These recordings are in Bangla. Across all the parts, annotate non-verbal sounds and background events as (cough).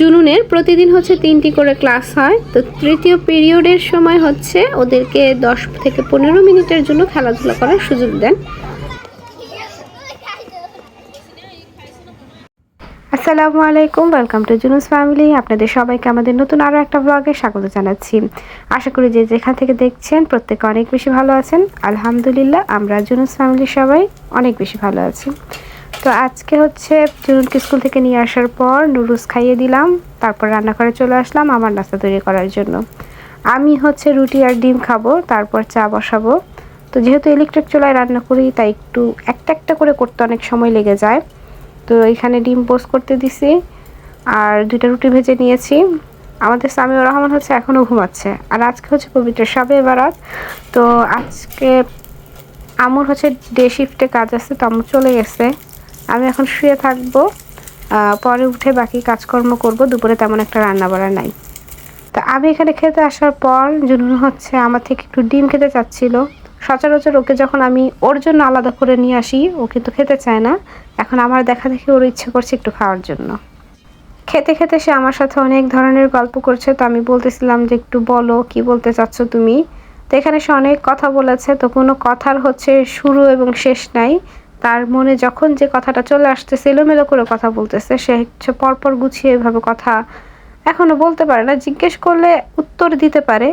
জুনুনের প্রতিদিন হচ্ছে তিনটি করে ক্লাস হয়। তো তৃতীয় পিরিয়ডের সময় হচ্ছে ওদেরকে দশ থেকে পনেরো মিনিটের জন্য খেলাধুলা করার সুযোগ দেন। আসসালামু আলাইকুম ওয়েলকাম টু জুনুস ফ্যামিলি আপনাদের সবাইকে আমাদের নতুন আরও একটা ব্লগে স্বাগত জানাচ্ছি। আশা করি যে যেখান থেকে দেখছেন প্রত্যেকে অনেক বেশি ভালো আছেন। আলহামদুলিল্লাহ, আমরা জুনুস ফ্যামিলি সবাই অনেক বেশি ভালো আছি। তো আজকে হচ্ছে জুনুনকে স্কুল থেকে নিয়ে আসার পর নুডলস খাইয়ে দিলাম, তারপর রান্না করে চলে আসলাম আমার নাস্তা তৈরি করার জন্য। আমি হচ্ছে রুটি আর ডিম খাব, তারপর চা বসাবো। তো যেহেতু ইলেকট্রিক চুলায় রান্না করি, তাই একটু একটা একটা করে করতে অনেক সময় লেগে যায়। তো এখানে ডিম পোস্ট করতে দিছি, আর দুইটা রুটি ভেজে নিয়েছি। আমাদের সামিউর রহমান হচ্ছে এখনও ঘুমাচ্ছে, আর আজকে হচ্ছে পবিত্র সবে বারাত। তো আজকে আমুর হচ্ছে ডে শিফটে কাজ আছে, তো আমু চলে গেছে। আমি এখন শুয়ে থাকব পরে উঠে বাকি কাজকর্ম করব, দুপুরে তেমন একটা রান্না বাড়া নাই। তা আমি এখানে খেতে আসার পর জুনুন হচ্ছে আমার থেকে একটু ডিম খেতে চাচ্ছিল। সচরাচর ওকে যখন আমি ওর জন্য আলাদা করে নিয়ে আসি, ও কিন্তু খেতে চায় না। এখন আমার দেখা দেখি ওর ইচ্ছে করছে একটু খাওয়ার জন্য। খেতে খেতে সে আমার সাথে অনেক ধরনের গল্প করছে, তো আমি বলতেছিলাম যে একটু বলো, কি বলতে চাচ্ছ তুমি? তো এখানে সে অনেক কথা বলেছে, তো কোনো কথার হচ্ছে শুরু এবং শেষ নাই। তার মনে যখন যে কথাটা চলে আসতেছে, এলোমেলো করে কথা বলতেছে, সে হচ্ছে পরপর গুছিয়ে এভাবে কথা এখনও বলতে পারে না, জিজ্ঞেস করলে উত্তর দিতে পারে,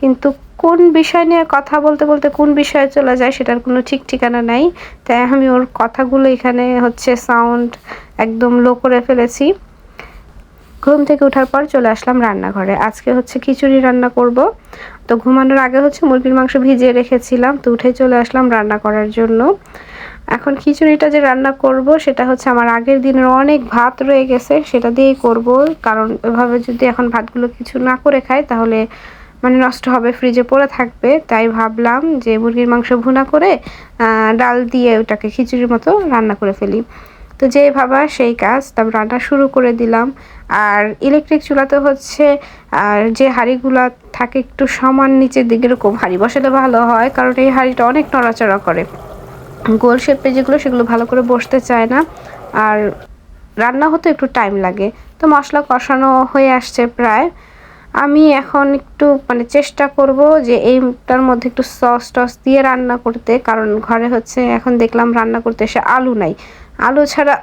কিন্তু কোন বিষয় নিয়ে কথা বলতে বলতে কোন বিষয়ে চলে যায় সেটার কোনো ঠিক ঠিকানা নাই। তাই আমি ওর কথাগুলো এখানে হচ্ছে সাউন্ড একদম লো করে ফেলেছি। ঘুম থেকে ওঠার পর চলে আসলাম রান্নাঘরে। আজকে হচ্ছে খিচুড়ি রান্না করব। তো ঘুমানোর আগে হচ্ছে মুরগির মাংস ভিজিয়ে রেখেছিলাম, তো উঠে চলে আসলাম রান্না করার জন্য। এখন খিচুড়িটা যে রান্না করব, সেটা হচ্ছে আমার আগের দিনের অনেক ভাত রয়ে গেছে, সেটা দিয়েই করব। কারণ এভাবে যদি এখন ভাতগুলো কিছু না করে খাই, তাহলে মানে নষ্ট হবে, ফ্রিজে পড়ে থাকবে। তাই ভাবলাম যে মুরগির মাংস ভুনা করে ডাল দিয়ে ওটাকে খিচুড়ির মতো রান্না করে ফেলি। তো যেই ভাবা সেই কাজ, তারপর রান্না শুরু করে দিলাম। আর ইলেকট্রিক চুলাতে হচ্ছে, আর যে হাঁড়িগুলো থাকে একটু সমান নিচের দিকে, এরকম হাঁড়ি বসালে ভালো হয়, কারণ এই হাঁড়িটা অনেক নড়াচড়া করে। গোল শেপে যেগুলো, সেগুলো ভালো করে বসতে চায় না। আর রান্না হতে একটু টাইম লাগে। তো মশলা কষানো হয়ে আসছে প্রায়। আমি এখন একটু মানে চেষ্টা করব যে এইটার মধ্যে একটু সস টস দিয়ে রান্না করতে। কারণ ঘরে হচ্ছে এখন দেখলাম রান্না করতে এসে আলু নাই। আলু ছাড়া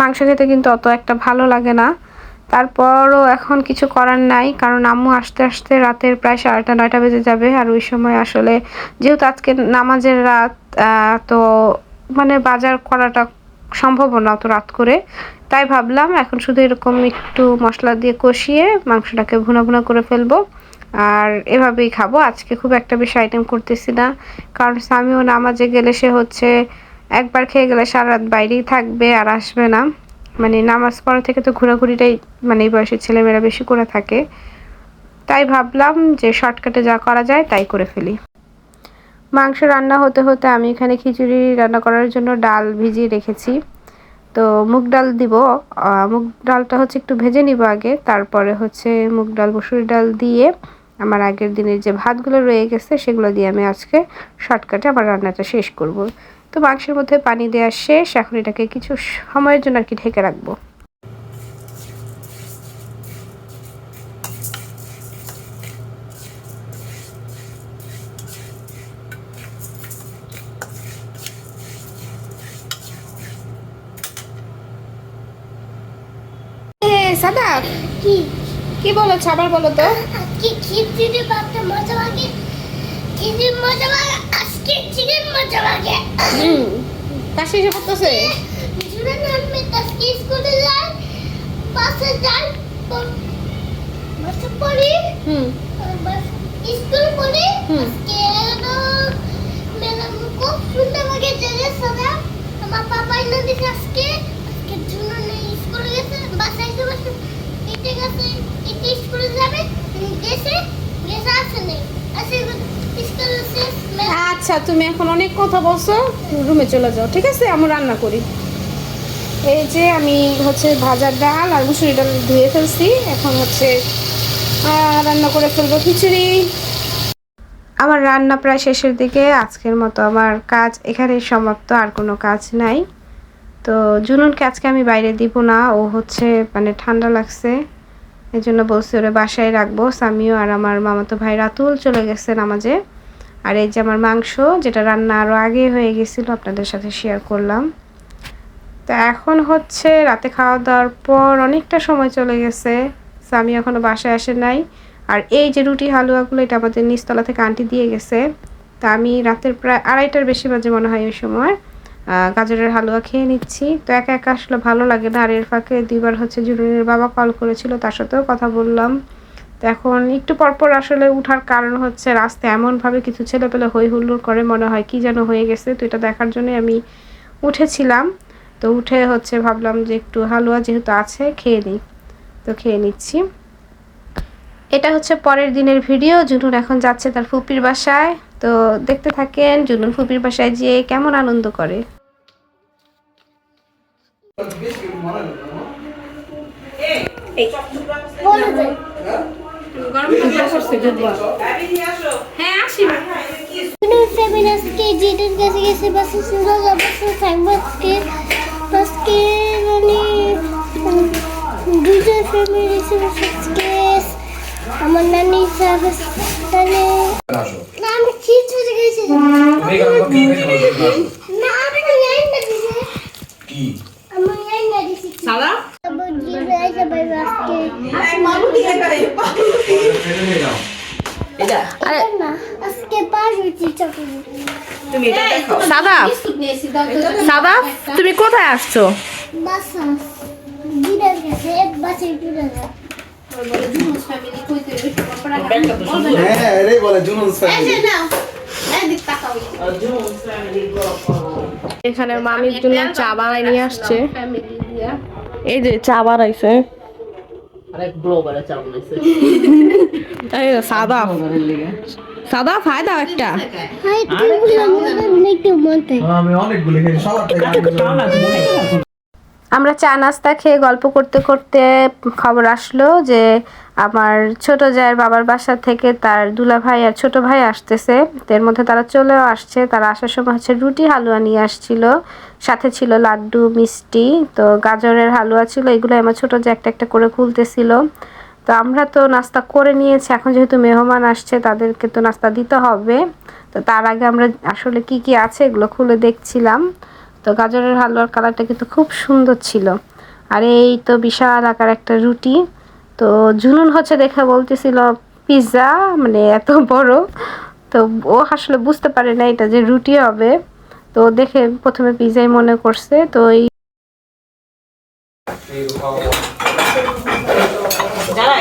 মাংস খেতে কিন্তু অত একটা ভালো লাগে না। তারপরও এখন কিছু করার নাই, কারণ আম্মু আসতে আসতে রাতের প্রায় সাড়েটা নয়টা বেজে যাবে, আর ওই সময় আসলে যেহেতু আজকে নামাজের রাত তো মানে বাজার করাটা সম্ভব না অত রাত করে। তাই ভাবলাম এখন শুধু এরকম একটু মশলা দিয়ে কষিয়ে মাংসটাকে ভুনা ভুনা করে ফেলব, আর এভাবেই খাব। আজকে খুব একটা বেশি আইটেম করতেছি না, কারণ স্বামীও নামাজে গেলে সে হচ্ছে একবার খেয়ে গেলে সারা রাত বাইরেই থাকবে আর আসবে না। মানে নামাজ পড়া থেকে তো ঘোরাঘুরিটাই মানে এই বয়সের ছেলেমেয়েরা বেশি করে থাকে। তাই ভাবলাম যে শর্টকাটে যা করা যায় তাই করে ফেলি। মাংস রান্না হতে হতে আমি এখানে খিচুড়ি রান্না করার জন্য ডাল ভিজিয়ে রেখেছি। তো মুগ ডাল দিব। মুগ ডালটা হচ্ছে একটু ভেজে নিব আগে। তারপরে হচ্ছে মুগ ডাল, মসুর ডাল দিয়ে আমার আগের দিনের যে ভাতগুলো রয়ে গেছে সেগুলো দিয়ে আমি আজকে শর্টকাটে আমার রান্নাটা শেষ করব। তো মাংসের মধ্যে পানি দেওয়া শেষ। এখন এটাকে কিছু সময়ের জন্য আর কি ঢেকে রাখব। সাদা? কি? কি বলেছ আবার বলো তো? খিচুড়ি ভাতটা মজা লাগে? খিচুড়ি মজা লাগে? চিকেন মজা লাগে। হুম কাশি এসে পড়তেছে জুড়ে নামে আজকে স্কুলে যাই বাসে যাই বাসে পড়ি হুম। স্কুল পড়ি। আজকে মেলা খুব সুন্দর লাগে জেলে সাদা। আমার পাপা এনে দিছে আজকে আজকে নেই স্কুলে গেছে বাসায় এসে বসে এতে গেছে এতে স্কুলে যাবে গেছে গেছে আসে নেই। আসে আচ্ছা তুমি এখন অনেক কথা বলছো, রুমে চলে যাও, ঠিক আছে? আমি রান্না করি। এই যে আমি হচ্ছে ভাজার ডাল আর মুসুরি ডাল ধুয়ে ফেলছি। এখন হচ্ছে রান্না করে ফেলব খিচুড়ি। আমার রান্না প্রায় শেষের দিকে, আজকের মতো আমার কাজ এখানে সমাপ্ত, আর কোনো কাজ নাই। তো জুনুনকে আজকে আমি বাইরে দিব না, ও হচ্ছে মানে ঠান্ডা লাগছে। এই জন্য বলছি, ওরা বাসায় রাখব সামিও আর আমার মামাতো ভাই রাতুল চলে গেছে নামাজে। আর এই যে আমার মাংস, যেটা রান্না আরও আগে হয়ে গেছিল, আপনাদের সাথে শেয়ার করলাম। তো এখন হচ্ছে রাতে খাওয়া দাওয়ার পর অনেকটা সময় চলে গেছে। সামি এখনও বাসায় আসে নাই। আর এই যে রুটি হালুয়াগুলো, এটা আমাদের নিচতলা থেকে আন্টি দিয়ে গেছে। তা আমি রাতের প্রায় আড়াইটার বেশি বাজে মনে হয় ওই সময়। গাজরের হালুয়া খেয়ে নিচ্ছি। তো একা একা আসলে ভালো লাগে না। আর এর ফাঁকে দুইবার হচ্ছে জুনুনের বাবা কল করেছিল, তার সাথেও কথা বললাম। তো এখন একটু পরপর আসলে উঠার কারণ হচ্ছে রাস্তায় এমনভাবে কিছু ছেলেপেলে হই হুল্লোড় করে, মনে হয় কি যেন হয়ে গেছে। তো এটা দেখার জন্যই আমি উঠেছিলাম। তো উঠে হচ্ছে ভাবলাম যে একটু হালুয়া যেহেতু আছে, খেয়ে নিই। তো খেয়ে নিচ্ছি। এটা হচ্ছে পরের দিনের ভিডিও। জুনুন এখন যাচ্ছে তার ফুপির বাসায়। তো দেখতে থাকেন জুনুন ফুপির বাসায় যেয়ে কেমন আনন্দ করে। আমার নানি সাহেব তাহলে না আমি ঠিক হয়ে গেছি না আমি ইয়াই না দিছে কি আমি ইয়াই না দিছি সাদা আমার জিদ আইসা ভাই আজকে এটা আরে না আজকে পাঁচ হয়েছে চকলেট তুমি এটা দেখো সাদা সাদা তুমি কোথায় আসছো বাসা জিদের কাছে বাসে ঘুরে যায় ব্যাগটা তো সুন্দর হ্যাঁ এটাই বলে জুনুস ফ্যামিলি এখানে মামির জন্য চা বানাই নিয়ে আসছে। এই যে চা বানাইছে। সাদা। সাদা ফায়দা একটা। মনে আমি অনেকগুলি থেকে আমরা চা নাস্তা খেয়ে গল্প করতে করতে খবর আসলো যে আমার ছোট জায়ের বাবার বাসা থেকে তার দুলা ভাই আর ছোট ভাই আসতেছে। এর মধ্যে তারা চলেও আসছে। তারা আসার সময় হচ্ছে রুটি হালুয়া নিয়ে আসছিল। সাথে ছিল লাড্ডু, মিষ্টি, তো গাজরের হালুয়া ছিল। এগুলো আমার ছোট যে একটা একটা করে খুলতেছিল। তো আমরা তো নাস্তা করে নিয়েছি। এখন যেহেতু মেহমান আসছে, তাদেরকে তো নাস্তা দিতে হবে। তো তার আগে আমরা আসলে কি কি আছে এগুলো খুলে দেখছিলাম। তো গাজরের হালুয়ার কালারটা কিন্তু খুব সুন্দর ছিল। আর এই তো বিশাল আকার একটা রুটি। তো জুনুন হচ্ছে দেখে বলতেছিল পিৎজা মানে এত বড়। তো ও আসলে বুঝতে পারে না এটা যে রুটি হবে। তো দেখে প্রথমে পিৎজাই মনে করছে। তো এই যারা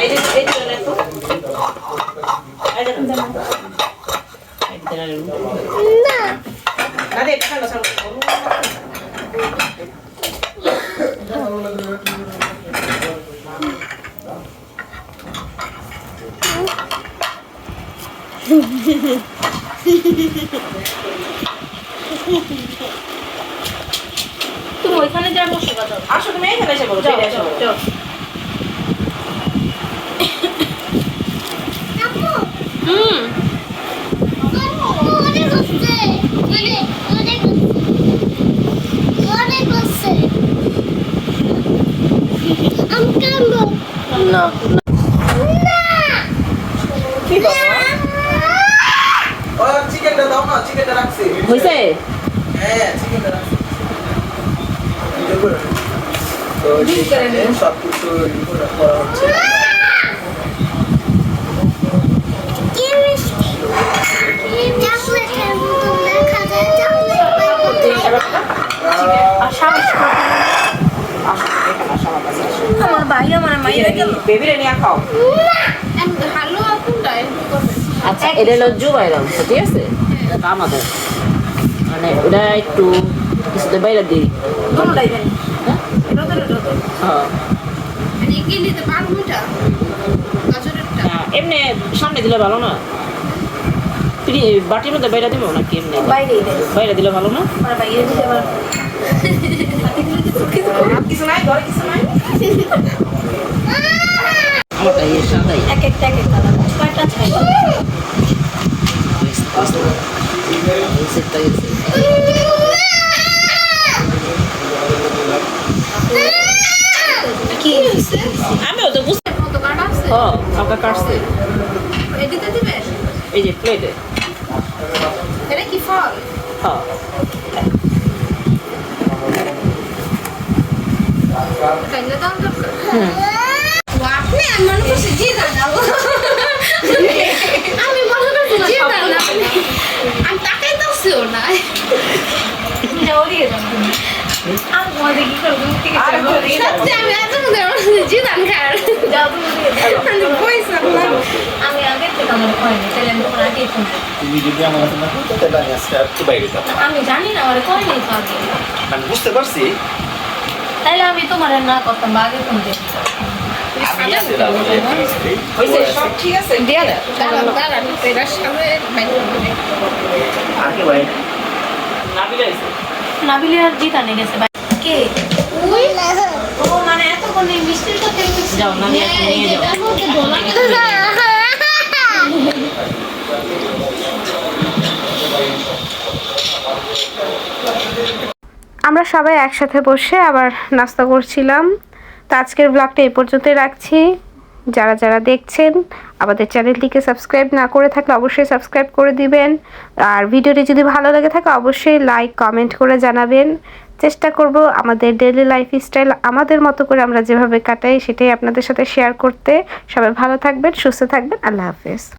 তুমি ওইখানে যা বসে কথা আসো তুমি এখানে এসে বলো যাও যাও হুম অনেক হচ্ছে অনেক অনেক অনেক হচ্ছে আমি কামবো না চিকেনটা দাও না চিকেনটা রাখছি হইছে? হ্যাঁ চিকেনটা রাখছি। তো সব কিছু করা হচ্ছে কি মিষ্টি চকলেটের মতো দেখা যায় চকলেট আমার ভাই আমার মাইয়া গেল বেবিরে নিয়ে খাও। আচ্ছা এটা হলো জুবাইরাম ঠিক আছে? এটা তো আমাদের। মানে ওটা একটু কিছুতে বাইরে দিই। এটা এটা হ্যাঁ? এই কি নিতে পারব এটা গাজরেরটা। না, এমনি সামনে দিলে ভালো না? বাটির মধ্যে বাইরে দিব নাকি এমনি? বাইরে দিলে ভালো না? কিছু নাই ঘরে কিছু নাই? (laughs) এক একটা এক একটা কয়টা চাই আমিও তো বুঝতে কাকা কাটছে এই যে প্লেটে এটা কি ফল হ্যাঁ তাইলে আপনি মনে করছি জি দাঁড়াবো আমি মনে করছি জি দাঁড়াবো আমি তাকাই তো না সত্যি আমি এত জি দান খার আমি আগে থেকে আমার হয়নি তাহলে আমি তোমার আগে ফোন তুমি যদি আমার কাছে না করতে তাহলে আমি আজকে একটু বাইরে যেতাম আমি জানি না আমার কয়নি তো আগে। আমি বুঝতে পারছি। তাহলে আমি তোমার না করতাম আগে ফোন দিয়া নাবিল আইছে নাবিলে আর জিতা নিয়ে গেছে কে ও মানে এতক্ষণ মিষ্টির কথা যাও না নিয়ে যাও আমরা সবাই একসাথে বসে আবার নাস্তা করছিলাম। তো আজকের ব্লগটা এই পর্যন্তই রাখছি। যারা যারা দেখছেন, আমাদের চ্যানেলটিকে সাবস্ক্রাইব না করে থাকলে অবশ্যই সাবস্ক্রাইব করে দিবেন। আর ভিডিওটি যদি ভালো লাগে থাকে, অবশ্যই লাইক কমেন্ট করে জানাবেন। চেষ্টা করব আমাদের ডেলি লাইফ স্টাইল আমাদের মতো করে আমরা যেভাবে কাটাই, সেটাই আপনাদের সাথে শেয়ার করতে। সবাই ভালো থাকবেন, সুস্থ থাকবেন, আল্লাহ হাফেজ।